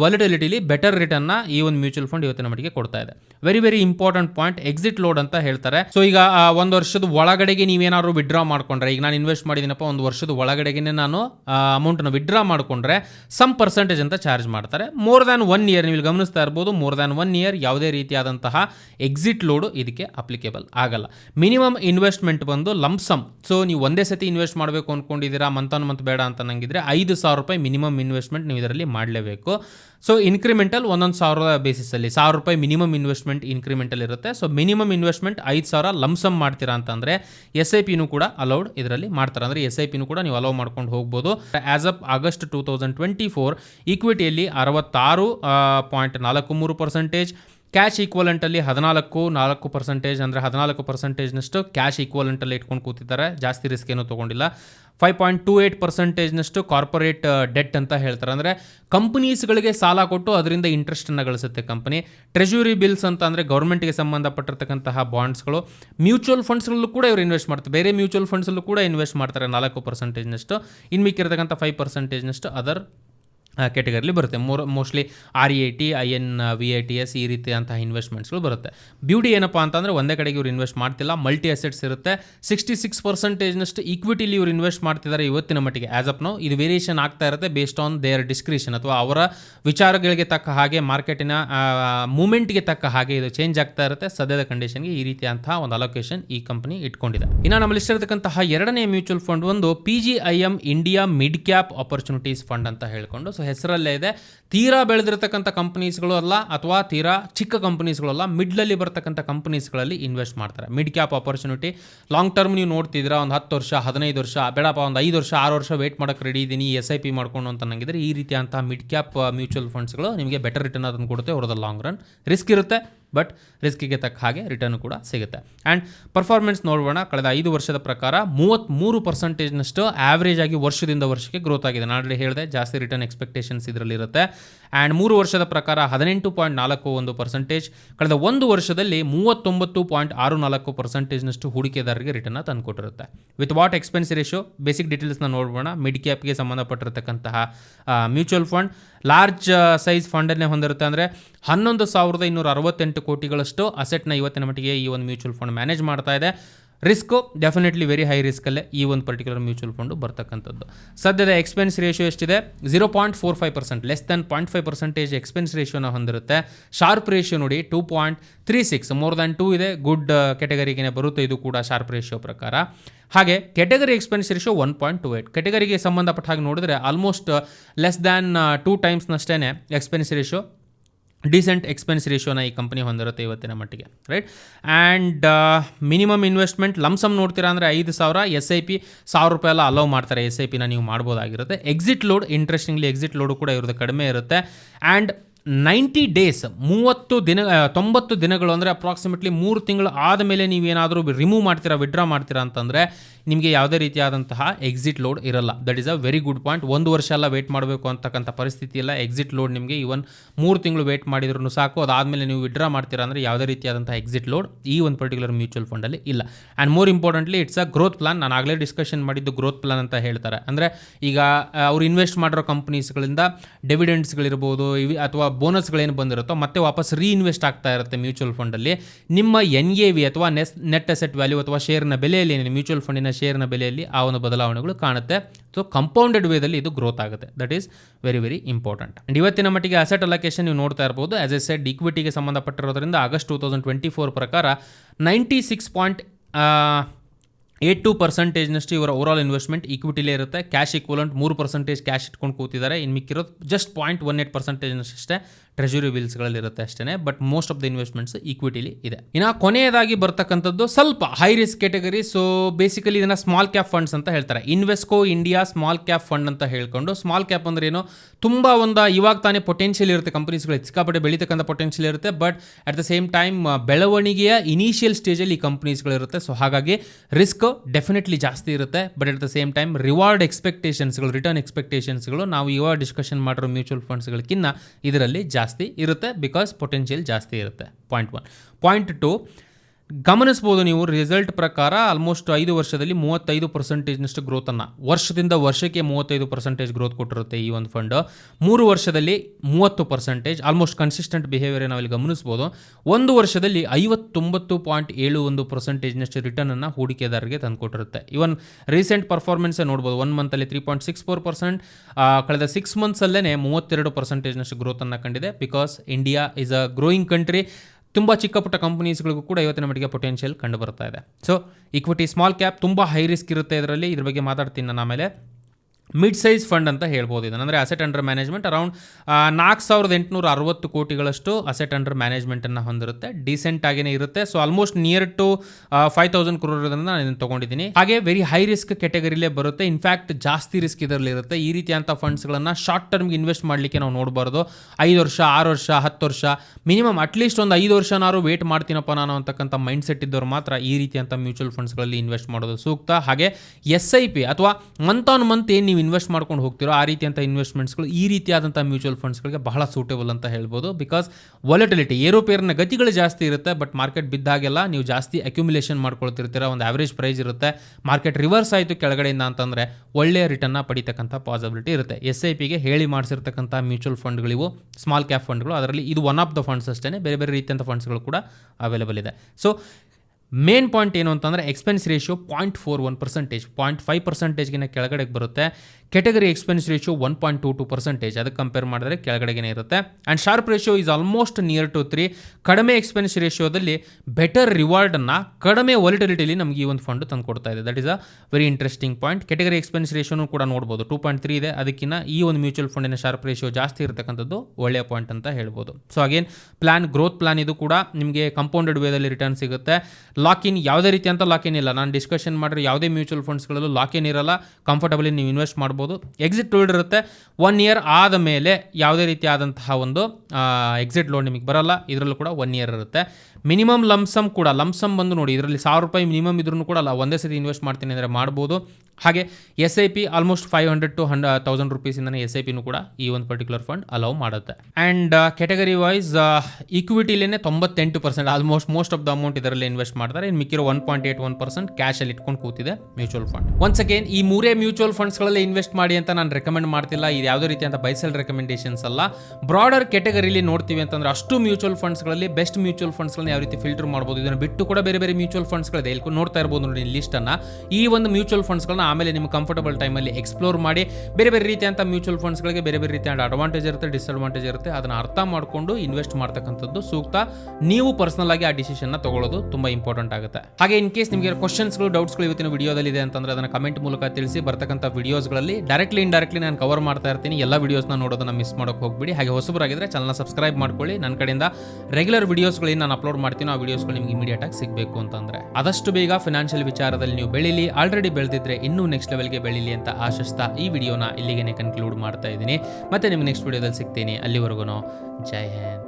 ವಾಲಿಡಿಲಿಟಿಲಿ ಬೆಟರ್ ರಿಟರ್ನ್ನ ಈ ಒಂದು ಮ್ಯೂಚುವಲ್ ಫಂಡ್ ಇವತ್ತಿನ ಮಟ್ಟಿಗೆ ಕೊಡ್ತಾ ಇದೆ. Very very important point exit load ಅಂತ ಹೇಳ್ತಾರೆ. ಸೊ ಈಗ ಒಂದು ವರ್ಷದ ಒಳಗಡೆಗೆ ನೀವೇನಾದ್ರು ವಿಡ್ರಾ ಮಾಡ್ಕೊಂಡ್ರೆ, ಈಗ ನಾನು ಇನ್ವೆಸ್ಟ್ ಮಾಡಿದ್ದೀನಪ್ಪ, ಒಂದು ವರ್ಷದ ಒಳಗಡೆಗೆ ನಾನು ಅಮೌಂಟನ್ನು ವಿಡ್ರಾ ಮಾಡಿಕೊಂಡ್ರೆ ಸಮ್ ಪರ್ಸೆಂಟೇಜ್ ಅಂತ ಚಾರ್ಜ್ ಮಾಡ್ತಾರೆ. ಮೋರ್ ದ್ಯಾನ್ ಒನ್ ಇಯರ್ ನೀವು ಗಮನಿಸ್ತಾ ಇರ್ಬೋದು ಮೋರ್ ದ್ಯಾನ್ ಒನ್ ಇಯರ್ ಯಾವುದೇ ರೀತಿಯಾದಂತಹ ಎಕ್ಸಿಟ್ ಲೋಡು ಇದಕ್ಕೆ ಅಪ್ಲಿಕೇಬಲ್ ಆಗಲ್ಲ. ಮಿನಿಮಮ್ ಇನ್ವೆಸ್ಟ್ಮೆಂಟ್ ಬಂದು ಲಂಸಮ್ ಸೊ ನೀವು ಒಂದೇ ಸತಿ ಇನ್ವೆಸ್ಟ್ ಮಾಡಬೇಕು ಅಂದ್ಕೊಂಡಿದ್ದೀರಾ ಮಂತ್ ಆನ್ ಮಂತ್ ಬೇಡ ಅಂತ ನಂಗಿದ್ರೆ ಐದು ಸಾವಿರ ರೂಪಾಯಿ ಮಿನಿಮಮ್ ಇನ್ವೆಸ್ಟ್ಮೆಂಟ್ ನೀವು ಇದರಲ್ಲಿ ಮಾಡಲೇಬೇಕು. ಸೊ ಇನ್ಕ್ರಿಮೆಂಟಲ್ ಒಂದೊಂದು ಸಾವಿರದ ಬೇಸಿಸಲ್ಲಿ ಸಾವಿರ ರೂಪಾಯಿ ಮಿನಿಮಮ್ ಇನ್ವೆಸ್ಟ್ಮೆಂಟ್ ಇನ್ಕ್ರಿಮೆಂಟಲ್ ಇರುತ್ತೆ. ಸೊ ಮಿನಿಮಮ್ ಇನ್ವೆಸ್ಟ್ಮೆಂಟ್ ಐದು ಸಾವಿರ ಲಂಸಮ್ ಮಾಡ್ತೀರಾ ಅಂತಂದರೆ ಎಸ್ ಐ ಪಿನೂ ಕೂಡ ಅಲೌಡ್ ಇದರಲ್ಲಿ ಮಾಡ್ತಾರೆ. ಅಂದರೆ ಎಸ್ ಐ ಪಿನೂ ಕೂಡ ನೀವು ಅಲೌ ಮಾಡ್ಕೊಂಡು ಹೋಗ್ಬೋದು. As of August two thousand twenty four ಈಕ್ವಿಟಿಯಲ್ಲಿ ಅರವತ್ತಾರು ಪಾಯಿಂಟ್ ನಾಲ್ಕು ಮೂರು ಪರ್ಸೆಂಟೇಜ್ ಕ್ಯಾಶ್ ಈಕ್ವಲೆಂಟಲ್ಲಿ ಹದಿನಾಲ್ಕು, ನಾಲ್ಕು ಪರ್ಸೆಂಟೇಜ್ ಅಂದರೆ ಹದಿನಾಲ್ಕು ಪರ್ಸೆಂಟೇಜ್ನಷ್ಟು ಕ್ಯಾಶ್ ಈಕ್ವಲೆಂಟಲ್ಲಿ ಇಟ್ಕೊಂಡು ಕೂತಿದ್ದಾರೆ. ಜಾಸ್ತಿ ರಿಸ್ಕ್ ಏನೂ ತೊಗೊಂಡಿಲ್ಲ. ಫೈವ್ ಪಾಯಿಂಟ್ ಟು ಏಯ್ಟ್ ಪರ್ಸೆಂಟೇಜ್ನಷ್ಟು ಕಾರ್ಪೊರೇಟ್ ಡೆಟ್ ಅಂತ ಹೇಳ್ತಾರೆ. ಅಂದರೆ ಕಂಪನೀಸ್ಗಳಿಗೆ ಸಾಲ ಕೊಟ್ಟು ಅದರಿಂದ ಇಂಟ್ರೆಸ್ಟನ್ನು ಗಳಿಸುತ್ತೆ ಕಂಪನಿ ಟ್ರೆಜುರಿ ಬಿಲ್ಸ್ ಅಂತ ಅಂದರೆ ಗೌರ್ಮೆಂಟ್ಗೆ ಸಂಬಂಧಪಟ್ಟಿರ್ತಕ್ಕಂತಹ ಬಾಂಡ್ಸ್ಗಳು ಮ್ಯೂಚುವಲ್ ಫಂಡ್ಸ್ಗಳಲ್ಲೂ ಕೂಡ ಇವರು ಇನ್ವೆಸ್ಟ್ ಮಾಡ್ತಾರೆ. ಬೇರೆ ಮ್ಯೂಚುವಲ್ ಫಂಡ್ಸಲ್ಲೂ ಕೂಡ ಇನ್ವೆಸ್ಟ್ ಮಾಡ್ತಾರೆ ನಾಲ್ಕು ಪರ್ಸೆಂಟೇಜ್ನಷ್ಟು ಇನ್ಮಿಕ್ಕಿರ್ತಕ್ಕಂಥ ಫೈವ್ ಪರ್ಸೆಂಟೇಜ್ನಷ್ಟು ಅದರ್ ಕ್ಯಾಟಗರಿಲಿ ಬರುತ್ತೆ. More mostly R E I T I N V I T S ಈ ರೀತಿಯಂತಹ ಇನ್ವೆಸ್ಟ್ಮೆಂಟ್ಸ್ಗಳು ಬರುತ್ತೆ. ಬ್ಯೂಟಿ ಏನಪ್ಪ ಅಂತಂದರೆ ಒಂದೇ ಕಡೆಗೆ ಇವ್ರು ಇನ್ವೆಸ್ಟ್ ಮಾಡ್ತಿಲ್ಲ. ಮಲ್ಟಿ ಅಸೆಟ್ಸ್ ಇರುತ್ತೆ. ಸಿಕ್ಸ್ಟಿ ಸಿಕ್ಸ್ ಪರ್ಸೆಂಟೇಜ್ನಷ್ಟು ಈಕ್ವಿಟಿಲಿ ಇವ್ರು ಇನ್ವೆಸ್ಟ್ ಮಾಡ್ತಿದ್ದಾರೆ ಇವತ್ತಿನ ಮಟ್ಟಿಗೆ. ಆ್ಯಸ್ ಅಪ್ ಇದು ವೇರಿಯೇಷನ್ ಆಗ್ತಾ ಇರುತ್ತೆ ಬೇಸ್ಡ್ ಆನ್ ದೇರ್ ಡಿಸ್ಕ್ರಿಷನ್ ಅಥವಾ ಅವರ ವಿಚಾರಗಳಿಗೆ ತಕ್ಕ ಹಾಗೆ ಮಾರ್ಕೆಟಿನ ಮೂಮೆಂಟ್ಗೆ ತಕ್ಕ ಹಾಗೆ ಇದು ಚೇಂಜ್ ಆಗ್ತಾ ಇರುತ್ತೆ. ಸದ್ಯದ ಕಂಡೀಷನ್ಗೆ ಈ ರೀತಿಯಂತಹ ಒಂದು ಅಲೋಕೇಶನ್ ಈ ಕಂಪನಿ ಇಟ್ಕೊಂಡಿದೆ. ಇನ್ನು ನಮ್ಮಲ್ಲಿ ಇರತಕ್ಕಂತಹ ಎರಡನೇ ಮ್ಯೂಚುವಲ್ ಫಂಡ್ ಒಂದು P G I M India mid cap opportunities fund ಅಂತ ಹೇಳ್ಕೊಂಡು ಸೊ ಹೆಸರಲ್ಲೇ ಇದೆ. ತೀರಾ ಬೆಳೆದಿರ್ತಕ್ಕಂಥ ಕಂಪ್ನೀಸ್ಗಳು ಅಲ್ಲ, ಅಥವಾ ತೀರಾ ಚಿಕ್ಕ ಕಂಪ್ನೀಸ್ಗಳಲ್ಲ ಮಿಡ್ಲಲ್ಲಿ ಬರ್ತಕ್ಕಂಥ ಕಂಪ್ನೀಸ್ಗಳಲ್ಲಿ ಇನ್ವೆಸ್ಟ್ ಮಾಡ್ತಾರೆ. Mid cap opportunity long term ನೀವು ನೋಡ್ತಿದ್ದೀರಾ, ಒಂದು ಹತ್ತು ವರ್ಷ, ಹದಿನೈದು ವರ್ಷ, ಬೇಡಪ್ಪ, ಒಂದು ಐದು ವರ್ಷ, ಆರು ವರ್ಷ ವೇಟ್ ಮಾಡೋಕ್ಕೆ ರೆಡಿ ಇದ್ದೀನಿ ಎಸ್ ಐ ಪಿ ಮಾಡ್ಕೊಂಡು ಅಂತ ನಂಗಿದ್ರೆ ಈ ರೀತಿಯಂತಹ ಮಿಡ್ ಕ್ಯಾಪ್ ಮ್ಯೂಚುವಲ್ ಫಂಡ್ಸ್ಗಳು ನಿಮಗೆ ಬೆಟರ್ ರಿಟರ್ನ್ ಅದನ್ನು ಕೊಡುತ್ತೆ. ಹೊರದ ಲಾಂಗ್ ರನ್ ರಿಸ್ಕ್ ಇರುತ್ತೆ. ಬಟ್ ರಿಸ್ಕಿಗೆ ತಕ್ಕ ಹಾಗೆ ರಿಟರ್ನ್ ಕೂಡ ಸಿಗುತ್ತೆ. ಆ್ಯಂಡ್ ಪರ್ಫಾರ್ಮೆನ್ಸ್ ನೋಡೋಣ ಕಳೆದ ಐದು ವರ್ಷದ ಪ್ರಕಾರ ಮೂವತ್ತ್ಮೂರು ಪರ್ಸೆಂಟೇಜ್ನಷ್ಟು ಆವ್ರೇಜ್ ಆಗಿ ವರ್ಷದಿಂದ ವರ್ಷಕ್ಕೆ ಗ್ರೋತ್ ಆಗಿದೆ. ನಾನು ಆಲ್ರೆಡಿ ಹೇಳಿದೆ, ಜಾಸ್ತಿ ರಿಟರ್ನ್ ಎಕ್ಸ್ಪೆಕ್ಟೇಷನ್ಸ್ ಇದರಲ್ಲಿರುತ್ತೆ. ಆ್ಯಂಡ್ ಮೂರು ವರ್ಷದ ಪ್ರಕಾರ ಹದಿನೆಂಟು ಪಾಯಿಂಟ್ ನಾಲ್ಕು ಒಂದು ಪರ್ಸೆಂಟೇಜ್ ಕಳೆದ ಒಂದು ವರ್ಷದಲ್ಲಿ ಮೂವತ್ತೊಂಬತ್ತು ಪಾಯಿಂಟ್ ಆರು ನಾಲ್ಕು ಪರ್ಸೆಂಟೇಜ್ನಷ್ಟು ಹೂಡಿಕೆದಾರರಿಗೆ return ತಂದುಕೊಟ್ಟಿರುತ್ತೆ. With what expense ratio basic ಡೀಟೇಲ್ಸ್ನ ನೋಡೋಣ ಮಿಡ್ ಕ್ಯಾಪ್ಗೆ ಸಂಬಂಧಪಟ್ಟಿರತಕ್ಕಂತಹ ಮ್ಯೂಚುವಲ್ ಫಂಡ್ ಲಾರ್ಜ್ ಸೈಜ್ ಫಂಡನ್ನೇ ಹೊಂದಿರುತ್ತೆ ಅಂದರೆ ಹನ್ನೊಂದು ಸಾವಿರದ ಇನ್ನೂರ ಅರವತ್ತೆಂಟು ಕೋಟಿಗಳಷ್ಟು ಅಸೆಟ್ನ ಇವತ್ತಿನ ಮಟ್ಟಿಗೆ ಈ ಒಂದು ಮ್ಯೂಚುವಲ್ ಫಂಡ್ ಮ್ಯಾನೇಜ್ ಮಾಡ್ತಾ ಇದೆ. ರಿಸ್ಕು ಡೆಫಿನೆಟ್ಲಿ ವೆರಿ ಹೈ ರಿಸ್ಕಲ್ಲೇ ಈ ಒಂದು ಪರ್ಟಿಕ್ಯುಲರ್ ಮ್ಯೂಚುವಲ್ ಫಂಡು ಬರ್ತಕ್ಕಂಥದ್ದು. ಸದ್ಯದ ಎಕ್ಸ್ಪೆನ್ಸ್ ರೇಷಿಯೋ ಎಷ್ಟಿದೆ? Zero point four five percent less than point five percentage expense ರೇಷಿಯೋನ ಹೊಂದಿರುತ್ತೆ. ಶಾರ್ಪ್ ರೇಷಿಯೋ ನೋಡಿ two point three six more than two ಇದೆ. ಗುಡ್ ಕೆಟಗರಿಗೆ ಬರುತ್ತೆ ಇದು ಕೂಡ ಶಾರ್ಪ್ ರೇಷಿಯೋ ಪ್ರಕಾರ. ಹಾಗೆ category expense ratio one point two eight ಕೆಟಗರಿಗೆ ಸಂಬಂಧಪಟ್ಟ ಹಾಗೆ ನೋಡಿದ್ರೆ ಆಲ್ಮೋಸ್ಟ್ ಲೆಸ್ ದ್ಯಾನ್ ಟೂ ಟೈಮ್ಸ್ನಷ್ಟೇ ಎಕ್ಸ್ಪೆನ್ಸ್ ರೇಷಿಯೋ ಡಿಸೆಂಟ್ ಎಕ್ಸ್ಪೆನ್ಸ್ ರೇಷಿಯೋನ ಈ ಕಂಪ್ನಿ ಹೊಂದಿರುತ್ತೆ ಇವತ್ತಿನ ಮಟ್ಟಿಗೆ right and minimum investment lumpsum ನೋಡ್ತೀರಾ ಅಂದರೆ ಐದು ಸಾವಿರ ಎಸ್ ಐ ಪಿ ಸಾವಿರ ರೂಪಾಯಿ ಎಲ್ಲ ಅಲೌ ಮಾಡ್ತಾರೆ ಎಸ್ ಐ ಪಿನ ನೀವು ಮಾಡ್ಬೋದಾಗಿರುತ್ತೆ. Exit load interestingly exit load ಕೂಡ ಇವ್ರದ್ದು ಕಡಿಮೆ ಇರುತ್ತೆ. ಆ್ಯಂಡ್ ನೈಂಟಿ ಡೇಸ್, ಮೂವತ್ತು ದಿನ ತೊಂಬತ್ತು ದಿನಗಳು ಅಂದರೆ ಅಪ್ರಾಕ್ಸಿಮೇಟ್ಲಿ ಮೂರು ತಿಂಗಳು ಆದಮೇಲೆ ನೀವೇನಾದರೂ ರಿಮೂವ್ ಮಾಡ್ತೀರಾ ವಿಡ್ರಾ ಮಾಡ್ತೀರಾ ಅಂತಂದರೆ ನಿಮಗೆ ಯಾವುದೇ ರೀತಿಯಾದಂತಹ ಎಕ್ಸಿಟ್ ಲೋಡ್ ಇರಲ್ಲ. That is a very good point ಒಂದು ವರ್ಷ ಎಲ್ಲ ವೇಟ್ ಮಾಡಬೇಕು ಅಂತಕ್ಕಂಥ ಪರಿಸ್ಥಿತಿ ಇಲ್ಲ. ಎಕ್ಸಿಟ್ ಲೋಡ್ ನಿಮಗೆ ಈವನ್ ಮೂರು ತಿಂಗಳು ವೇಟ್ ಮಾಡಿದ್ರು ಸಾಕು. ಅದಾದಮೇಲೆ ನೀವು ವಿಡ್ರಾ ಮಾಡ್ತೀರಾ ಅಂದರೆ ಯಾವುದೇ ರೀತಿಯಾದಂಥ ಎಕ್ಸಿಟ್ ಲೋಡ್ ಈ ಒಂದು ಪರ್ಟಿಕ್ಯುಲರ್ ಮ್ಯೂಚುವಲ್ ಫಂಡಲ್ಲಿ ಇಲ್ಲ. And more importantly it's a growth plan ನಾನು ಆಗಲೇ ಡಿಸ್ಕಷನ್ ಮಾಡಿದ್ದು ಗ್ರೋತ್ ಪ್ಲಾನ್ ಅಂತ ಹೇಳ್ತಾರೆ. ಅಂದರೆ ಈಗ ಅವ್ರು ಇನ್ವೆಸ್ಟ್ ಮಾಡಿರೋ ಕಂಪ್ನೀಸ್ಗಳಿಂದ ಡಿವಿಡೆಂಡ್ಸ್ಗಳಿರ್ಬೋದು ಇವಿ ಅಥವಾ ಬೋನಸ್ಗಳೇನು ಬಂದಿರುತ್ತೋ ಮತ್ತೆ ವಾಪಸ್ ರೀಇನ್ವೆಸ್ಟ್ ಆಗ್ತಾ ಇರುತ್ತೆ ಮ್ಯೂಚುವಲ್ ಫಂಡಲ್ಲಿ ನಿಮ್ಮ ಎನ್ ಎ ವಿ ಅಥವಾ ನೆಸ್ ನೆಟ್ ಅಸೆಟ್ ವ್ಯಾಲ್ಯೂ ಅಥವಾ ಶೇರ್ನ ಬೆಲೆಯಲ್ಲಿ, ಏನಿದೆ ಮ್ಯೂಚುವಲ್ ಫಂಡಿನ ಶೇರ್ನ ಬೆಲೆಯಲ್ಲಿ ಆ ಒಂದು ಬದಲಾವಣೆಗಳು ಕಾಣುತ್ತೆ. ಸೊ ಕಂಪೌಂಡೆಡ್ ವೇದಲ್ಲಿ ಇದು ಗ್ರೋತ್ ಆಗುತ್ತೆ. That is very very important and ಇವತ್ತಿನ ಮಟ್ಟಿಗೆ ಅಸೆಟ್ ಅಲೋಕೇಶನ್ ನೀವು ನೋಡ್ತಾ ಇರ್ಬೋದು. ಆಸ್ ಎ ಸೆಡ್ ಇಕ್ವಿಟಿಗೆ ಸಂಬಂಧಪಟ್ಟಿರೋದ್ರಿಂದ August two thousand twenty four ಪ್ರಕಾರ ninety six point eight two ಪರ್ಸೆಂಟೇಜ್ನಷ್ಟು ಇವರ ಓವರಾಲ್ ಇನ್ವೆಸ್ಟ್ಮೆಂಟ್ ಈಕ್ವಿಟಿಲೇ ಇರುತ್ತೆ. ಕ್ಯಾಶ್ ಈಕ್ವಲೆಂಟ್ ಮೂರು ಪರ್ಸೆಂಟೇಜ್ ಕ್ಯಾಶ್ ಇಟ್ಕೊಂಡು ಕೂತಿದ್ದಾರೆ. ಇನ್ನು ಮಿಕ್ಕಿರೋದು ಜಸ್ಟ್ ಪಾಯಿಂಟ್ ಒನ್ ಏಟ್ ಪರ್ಸೆಂಟೇಜ್ನಷ್ಟೇ ಟ್ರೆಜರಿ ವಿಲ್ಸ್ಗಳಲ್ಲಿ ಇರುತ್ತೆ ಅಷ್ಟೇ but most of the investments ಈಕ್ವಿಟಿಲಿ ಇದೆ. ಇನ್ನು ಕೊನೆಯದಾಗಿ ಬರ್ತಕ್ಕಂಥದ್ದು ಸ್ವಲ್ಪ high risk category so basically ಇದನ್ನು ಸ್ಮಾಲ್ ಕ್ಯಾಪ್ ಫಂಡ್ಸ್ ಅಂತ ಹೇಳ್ತಾರೆ. Invesco India small cap fund ಅಂತ ಹೇಳ್ಕೊಂಡು ಸ್ಮಾಲ್ ಕ್ಯಾಪ್ ಅಂದ್ರೆ ಏನು? ತುಂಬ ಒಂದು ಇವಾಗ ತಾನೇ ಪೊಟೆನ್ಷಿಯಲ್ ಇರುತ್ತೆ ಕಂಪನೀಸ್ಗಳು ಸಿಕ್ಕಾಪಟ್ಟೆ ಬೆಳೀತಕ್ಕಂಥ ಪೊಟೆನ್ಷಿಯಲ್ ಇರುತ್ತೆ. But at the same time ಬೆಳವಣಿಗೆಯ ಇನಿಷಿಯಲ್ ಸ್ಟೇಜಲ್ಲಿ ಈ ಕಂಪನೀಸ್ಗಳಿರುತ್ತೆ ಸೊ ಹಾಗಾಗಿ ರಿಸ್ಕ್ ಡೆಫಿನೆಟ್ಲಿ ಜಾಸ್ತಿ ಇರುತ್ತೆ. But at the same time reward ಎಕ್ಸ್ಪೆಕ್ಟೇಷನ್ಸ್ಗಳು return ಎಕ್ಸ್ಪೆಕ್ಟೇಷನ್ಸ್ಗಳು ನಾವು ಇವಾಗ ಡಿಸ್ಕಷನ್ ಮಾಡಿರೋ ಮ್ಯೂಚುವಲ್ ಫಂಡ್ಸ್ಗಳಕ್ಕಿಂತ ಇದರಲ್ಲಿ ಜಾಸ್ತಿ ಇರುತ್ತೆ ಬಿಕಾಸ್ ಪೊಟೆನ್ಷಿಯಲ್ ಜಾಸ್ತಿ ಇರುತ್ತೆ. ಪಾಯಿಂಟ್ ಒನ್ ಪಾಯಿಂಟ್ ಟು ಗಮನಿಸ್ಬೋದು ನೀವು ರಿಸಲ್ಟ್ ಪ್ರಕಾರ ಆಲ್ಮೋಸ್ಟ್ ಐದು ವರ್ಷದಲ್ಲಿ ಮೂವತ್ತೈದು ಪರ್ಸೆಂಟೇಜ್ನಷ್ಟು ಗ್ರೋತನ್ನು ವರ್ಷದಿಂದ ವರ್ಷಕ್ಕೆ ಮೂವತ್ತೈದು ಪರ್ಸೆಂಟೇಜ್ ಗ್ರೋತ್ ಕೊಟ್ಟಿರುತ್ತೆ ಈ ಒಂದು ಫಂಡ್ ಮೂರು ವರ್ಷದಲ್ಲಿ ಮೂವತ್ತು ಪರ್ಸೆಂಟೇಜ್ ಆಲ್ಮೋಸ್ಟ್ ಕನ್ಸಿಸ್ಟೆಂಟ್ ಬಿಹೇವಿಯರ್ ನಾವಿಲ್ಲಿ ಗಮನಿಸ್ಬೋದು ಒಂದು ವರ್ಷದಲ್ಲಿ ಐವತ್ತೊಂಬತ್ತು ಪಾಯಿಂಟ್ ಏಳು ಒಂದು ಪರ್ಸೆಂಟೇಜ್ನಷ್ಟು ರಿಟರ್ನನ್ನು ಹೂಡಿಕೆದಾರರಿಗೆ ತಂದುಕೊಟ್ಟಿರುತ್ತೆ. ಇವನ್ ರೀಸೆಂಟ್ ಪರ್ಫಾರ್ಮೆನ್ಸೇ ನೋಡ್ಬೋದು one ಮಂತಲ್ಲಿ three point six four percent ಕಳೆದ ಸಿಕ್ಸ್ ಮಂತ್ಸಲ್ಲೇ ಮೂವತ್ತೆರಡು ಪರ್ಸೆಂಟೇಜ್ನಷ್ಟು ಗ್ರೋತನ್ನು ಕಂಡಿದೆ. Because India is a growing country ತುಂಬ ಚಿಕ್ಕ ಪುಟ್ಟ ಕಂಪನೀಸ್ಗಳಿಗೂ ಕೂಡ ಇವತ್ತಿನ ಮಟ್ಟಿಗೆ ಪೊಟೆನ್ಷಿಯಲ್ ಕಂಡು ಬರ್ತಾ ಇದೆ. ಸೊ ಇಕ್ವಿಟಿ ಸ್ಮಾಲ್ ಕ್ಯಾಪ್ ತುಂಬ ಹೈ ರಿಸ್ಕ್ ಇರುತ್ತೆ ಇದರಲ್ಲಿ. ಇದ್ರ ಬಗ್ಗೆ ಮಾತಾಡ್ತೀನಿ ನಾನು ಆಮೇಲೆ ಮಿಡ್ ಸೈಜ್ ಫಂಡ್ ಅಂತ ಹೇಳ್ಬೋದು ಇದನ್ನು. ಅಂದರೆ ಅಸೆಟ್ ಅಂಡರ್ ಮ್ಯಾನೇಜ್ಮೆಂಟ್ ಅರೌಂಡ್ ನಾಲ್ಕು ಸಾವಿರದ ಎಂಟುನೂರ ಅರವತ್ತು ಕೋಟಿಗಳಷ್ಟು ಅಸೆಟ್ ಅಂಡರ್ ಮ್ಯಾನೇಜ್ಮೆಂಟನ್ನು ಹೊಂದಿರುತ್ತೆ. ಡೀಸೆಂಟ್ ಆಗಿಯೇ ಇರುತ್ತೆ. So almost near to five thousand ಕ್ರೋರನ್ನು ನಾನು ಇದನ್ನು ತೊಗೊಂಡಿದ್ದೀನಿ. ಹಾಗೆ ವೆರಿ ಹೈ ರಿಸ್ಕ್ ಕೆಟಗರಿಲೇ ಬರುತ್ತೆ. ಇನ್ಫ್ಯಾಕ್ಟ್ ಜಾಸ್ತಿ ರಿಸ್ಕ್ ಇದರಲ್ಲಿ ಇರುತ್ತೆ. ಈ ರೀತಿಯಂಥ ಫಂಡ್ಸ್ಗಳನ್ನು ಶಾರ್ಟ್ ಟರ್ಮ್ಗೆ ಇನ್ವೆಸ್ಟ್ ಮಾಡಲಿಕ್ಕೆ ನಾವು ನೋಡಬಾರ್ದು. ಐದು ವರ್ಷ, ಆರು ವರ್ಷ, ಹತ್ತು ವರ್ಷ ಮಿನಿಮಮ್ ಅಟ್ಲೀಸ್ಟ್ ಒಂದು ಐದು ವರ್ಷನಾರು ವೇಟ್ ಮಾಡ್ತೀನಪ್ಪ ನಾನು ಅಂತಕ್ಕಂಥ ಮೈಂಡ್ ಸೆಟ್ ಇದ್ದವ್ರು ಮಾತ್ರ ಈ ರೀತಿಯಂಥ ಮ್ಯೂಚುವಲ್ ಫಂಡ್ಸ್ಗಳಲ್ಲಿ ಇನ್ವೆಸ್ಟ್ ಮಾಡೋದು ಸೂಕ್ತ. ಹಾಗೆ ಎಸ್ ಐ ಪಿ ಅಥವಾ ಮಂತ್ ಆನ್ ಮಂತ್ ಏನು ನೀವು ಇನ್ವೆಸ್ಟ್ ಮಾಡ್ಕೊಂಡು ಹೋಗ್ತಿರೋ ಆ ರೀತಿಯಂಥ ಇನ್ವೆಸ್ಟ್ಮೆಂಟ್ಸ್ಗಳು ಈ ರೀತಿಯಾದಂಥ ಮ್ಯೂಚುವಲ್ ಫಂಡ್ಸ್ಗಳಿಗೆ ಬಹಳ ಸೂಟೇಬಲ್ ಅಂತ ಹೇಳ್ಬೋದು. ಬಿಕಾಸ್ ವಾಲಿಟಿಲಿಟಿ ಏರೋಪೇರ್ನ ಗತಿಗಳು ಜಾಸ್ತಿ ಇರುತ್ತೆ ಬಟ್ ಮಾರ್ಕೆಟ್ ಬಿದ್ದಾಗೆಲ್ಲ ನೀವು ಜಾಸ್ತಿ ಅಕ್ಯುಮುಲೇಷನ್ ಮಾಡ್ಕೊಳ್ತಿರ್ತೀರ, ಒಂದು ಆವ್ರೇಜ್ ಪ್ರೈಸ್ ಇರುತ್ತೆ. ಮಾರ್ಕೆಟ್ ರಿವರ್ಸ್ ಆಯಿತು ಕೆಳಗಡೆಯಿಂದ ಅಂತಂದರೆ ಒಳ್ಳೆಯ ರಿಟರ್ನ್ನ ಪಡಿತಕ್ಕಂಥ ಪಾಸಿಬಿಲಿಟಿ ಇರುತ್ತೆ. ಎಸ್ ಐ ಪಿಗೆ ಹೇಳಿ ಮಾಡಿಸಿರ್ತಕ್ಕಂಥ ಮ್ಯೂಚುವಲ್ ಫಂಡ್ಗಳಿವು ಸ್ಮಾಲ್ ಕ್ಯಾಪ್ ಫಂಡ್ಗಳು. ಅದರಲ್ಲಿ ಇದು ಒನ್ ಆಫ್ ದ ಫಂಡ್ಸ್ ಅಷ್ಟೇ ಬೇರೆ ಬೇರೆ ರೀತಿಯಂಥ ಫಂಡ್ಸ್ಗಳು ಕೂಡ ಅವೈಲೇಬಲ್ ಇದೆ. ಸೊ ಮೇನ್ ಪಾಯಿಂಟ್ ಏನು ಅಂತಂದರೆ expense ratio point four one percentage point five ಪರ್ಸೆಂಟೇಜ್ಗಿನ ಕೆಳಗಡೆಗೆ ಬರುತ್ತೆ. Category expense ratio one point two two percentage ಅದಕ್ಕೆ ಕಂಪೇರ್ ಮಾಡಿದ್ರೆ ಕೆಳಗಡೆಗೇ ಇರುತ್ತೆ. And sharp ratio is almost near to three ಕಡಿಮೆ ಎಕ್ಸ್ಪೆನ್ಸ್ ರೇಷಿಯೋದಲ್ಲಿ ಬೆಟರ್ ರಿವಾರ್ಡನ್ನು ಕಡಿಮೆ ವಾಲಿಟಿಲಿಟಿಲಿ ನಮಗೆ ಈ ಒಂದು ಫಂಡ್ ತಂದು ಕೊಡ್ತಾ ಇದೆ. That is a very interesting point category expense ರೇಷಿಯೋನು ಕೂಡ ನೋಡ್ಬೋದು. ಟೂ ಪಾಯಿಂಟ್ ತ್ರೀ ಇದೆ. ಅದಕ್ಕಿಂತ ಈ ಒಂದು ಮ್ಯೂಚುವಲ್ ಫಂಡಿನ ಶಾರ್ಪ್ ರೇಷಿಯೋ ಜಾಸ್ತಿ ಇರತಕ್ಕಂಥದ್ದು ಒಳ್ಳೆಯ ಪಾಯಿಂಟ್ ಅಂತ ಹೇಳ್ಬೋದು. So again plan growth plan ಇದು ಕೂಡ ನಿಮಗೆ ಕಂಪೌಂಡೆಡ್ ವೇದಲ್ಲಿ ರಿಟರ್ನ್ ಸಿಗುತ್ತೆ. ಲಾಕ್ ಇನ್ ಯಾವುದೇ ರೀತಿ ಅಂತ ಲಾಕ್ ಇನ್ ಇಲ್ಲ. ನಾನು ಡಿಸ್ಕಷನ್ ಮಾಡಿರೋ ಯಾವುದೇ ಮ್ಯೂಚುವಲ್ ಫಂಡ್ಸ್ಗಳಲ್ಲೂ ಲಾಕ್ ಇನ್ ಇರಲ್ಲ. ಕಂಫರ್ಟಬಲಿ ನೀವು ಇನ್ವೆಸ್ಟ್ ಮಾಡ್ಬೋದು. ಎಕ್ಸಿಟ್ ಲೋಡ್ ಇರುತ್ತೆ. ಒನ್ ಇಯರ್ ಆದ ಮೇಲೆ ಯಾವುದೇ ರೀತಿಯಾದಂತಹ ಒಂದು ಎಕ್ಸಿಟ್ ಲೋಡ್ ನಿಮಗೆ ಬರಲ್ಲ. ಇದರಲ್ಲೂ ಕೂಡ ಒನ್ ಇಯರ್ ಇರುತ್ತೆ. ಮಿನಿಮಮ್ ಲಮ್ಸಮ್ ಕೂಡ ಲಮ್ಸಮ್ ಬಂದು ನೋಡಿ, ಇದರಲ್ಲಿ ಸಾವಿರ ರೂಪಾಯಿ ಮಿನಿಮಮ್ ಇದ್ರೂ ಕೂಡ ಅಲ್ಲ, ಒಂದೇ ಸತಿ ಇನ್ವೆಸ್ಟ್ ಮಾಡ್ತೀನಿ ಅಂದರೆ ಮಾಡ್ಬೋದು. ಹಾಗೆ S I P almost five hundred to hundred thousand ರುಪೀಸಿಂದನೇ S I ಪಿನೂ ಕೂಡ ಈ ಒಂದು ಪರ್ಟಿಕ್ಯುಲರ್ ಫಂಡ್ ಅಲೌ ಮಾಡುತ್ತೆ. ಆ್ಯಂಡ್ ಕೆಟಗರಿ ವೈಸ್ ಇಕ್ವಿಟಿಲೇ ತೊಂಬತ್ತೆಂಟು percent almost most of the amount ಇದರಲ್ಲಿ ಇನ್ವೆಸ್ಟ್ ಮಾಡ್ತಾರೆ. ಇನ್ನು ಮಿಕ್ಕಿರೋ one point eight one percent ಕ್ಯಾಶಲ್ಲಿ ಇಟ್ಕೊಂಡು ಕೂತಿದೆ ಮ್ಯೂಚುವಲ್ ಫಂಡ್ ಒನ್ಸ್ ಅಗೇನ್ ಈ ಮೂರೇ ಮ್ಯೂಚುವಲ್ ಫಂಡ್ಸ್ಗಳಲ್ಲಿ ಇನ್ವೆಸ್ಟ್ ಮಾಡಿ ಅಂತ ನಾನು ರೆಕಮೆಂಡ್ ಮಾಡ್ತಿಲ್ಲ. ಇದು ಯಾವುದೇ ರೀತಿಯಂತ ಬೈಸೆಲ್ ರೆಕಮೆಂಡೇಷನ್ಸ್ ಅಲ್ಲ. ಬ್ರಾಡರ್ ಕ್ಯಾಟಗರಿಲಿ ನೋಡ್ತೀವಿ ಅಂತಂದ್ರೆ ಅಷ್ಟು ಮ್ಯೂಚುವಲ್ ಫಂಡ್ಸ್ಗಳಲ್ಲಿ ಬೆಸ್ಟ್ ಮ್ಯೂಚುವಲ್ ಫಂಡ್ಸ್ಗಳನ್ನ ಯಾವ ರೀತಿ ಫಿಲ್ಟರ್ ಮಾಡ್ಬೋದು, ಇದನ್ನು ಬಿಟ್ಟು ಕೂಡ ಬೇರೆ ಬೇರೆ ಮ್ಯೂಚುವಲ್ ಫಂಡ್ಸ್ಗಳಿದೆ ಇಲ್ಲಿ ನೋಡ್ತಾ ಇರ್ಬೋದು ನೋಡಿ ಲಿಸ್ಟನ್ನು ಈ ಒಂದು ಮ್ಯೂಚುವಲ್ ಫಂಡ್ಸ್ಗಳನ್ನ ಆಮೇಲೆ ನಿಮ್ಮ ಕಂಫರ್ಟಬಲ್ ಟೈಮಲ್ಲಿ ಎಕ್ಸ್ಪ್ಲೋರ್ ಮಾಡಿ, ಬೇರೆ ಬೇರೆ ರೀತಿಯಂಥ ಮ್ಯೂಚುವಲ್ ಫಂಡ್ಸ್ಗಳಿಗೆ ಬೇರೆ ಬೇರೆ ರೀತಿಯ ಅಡ್ವಾಂಟೇಜ್ ಇರುತ್ತೆ ಡಿಸ್ಅಡ್ವಾಂಟೇಜ್ ಇರುತ್ತೆ. ಅದನ್ನು ಅರ್ಥ ಮಾಡಿಕೊಂಡು ಇನ್ವೆಸ್ಟ್ ಮಾಡ್ತಕ್ಕಂಥದ್ದು ಸೂಕ್ತ. ನೀವು ಪರ್ಸನಲ್ ಆಗಿ ಆ ಡಿಸಿಷನ್ನ ತಗೊಳ್ಳೋದು ತುಂಬ ಇಂಪಾರ್ಟೆಂಟ್ ಆಗುತ್ತೆ. ಹಾಗೆ ಇನ್ ಕೇಸ್ ನಿಮಗೆ ಕ್ವಶನ್ಸ್ಗಳು ಡೌಟ್ಸ್ಗಳು ಇವತ್ತಿನ ವಿಡಿಯೋದಲ್ಲಿ ಇದೆ ಅಂತಂದ್ರೆ ಅದನ್ನ ಕಮೆಂಟ್ ಮೂಲಕ ತಿಳಿಸಿ, ಬರ್ತಕ್ಕಂಥ ವಿಡಿಯೋಸ್ಗಳಲ್ಲಿ ಡೈರೆಕ್ಟ್ಲಿ ಇಂಡೈರೆಕ್ಟ್ಲಿ ನಾನು ಕವರ್ ಮಾಡ್ತಾ ಇರ್ತೀನಿ. ಎಲ್ಲ ವಿಡಿಯೋಸ್ನ ನೋಡೋದನ್ನ ಮಿಸ್ ಮಾಡೋಕೆ ಹೋಗ್ಬಿಡಿ. ಹಾಗೆ ಹೊಸಬರಾಗಿದ್ರೆ ಚಾನಲ್ನ ಸಬ್ಸ್ಕ್ರೈಬ್ ಮಾಡ್ಕೊಳ್ಳಿ. ನನ್ನ ಕಡೆಯಿಂದ ರೆಗ್ಯುಲರ್ ವಿಡಿಯೋಸ್ಗಳನ್ನ ನಾನು ಅಪ್ಲೋಡ್ ಮಾಡ್ತೀನಿ ಆ ವಿಡಿಯೋಸ್ಗಳು ನಿಮಗೆ ಇಮಿಡಿಯೇಟ್ ಆಗಿ ಸಿಗಬೇಕು ಅಂತಂದ್ರೆ. ಆದಷ್ಟು ಬೇಗ ಫಿನಾನ್ಷಿಯಲ್ ವಿಚಾರದಲ್ಲಿ ನೀವು ಬೆಳೀಲಿ ಆಲ್ರೆಡಿ ಬೆಳೆದಿದ್ರೆ ಇನ್ನೂ ನೆಕ್ಸ್ಟ್ ಲೆವೆಲ್ಗೆ ಬೆಳಿಲಿ ಅಂತ ಆಶಿಸ್ತಾ ಈ ವಿಡಿಯೋನ ಇಲ್ಲಿಗೆ ಕನ್ಕ್ಲೂಡ್ ಮಾಡ್ತಾ ಇದ್ದೀನಿ. ಮತ್ತೆ ನಿಮ್ಗೆ ನೆಕ್ಸ್ಟ್ ವಿಡಿಯೋದಲ್ಲಿ ಸಿಗ್ತೀನಿ. ಅಲ್ಲಿವರೆಗೂ ಜೈ ಹಿಂದ್.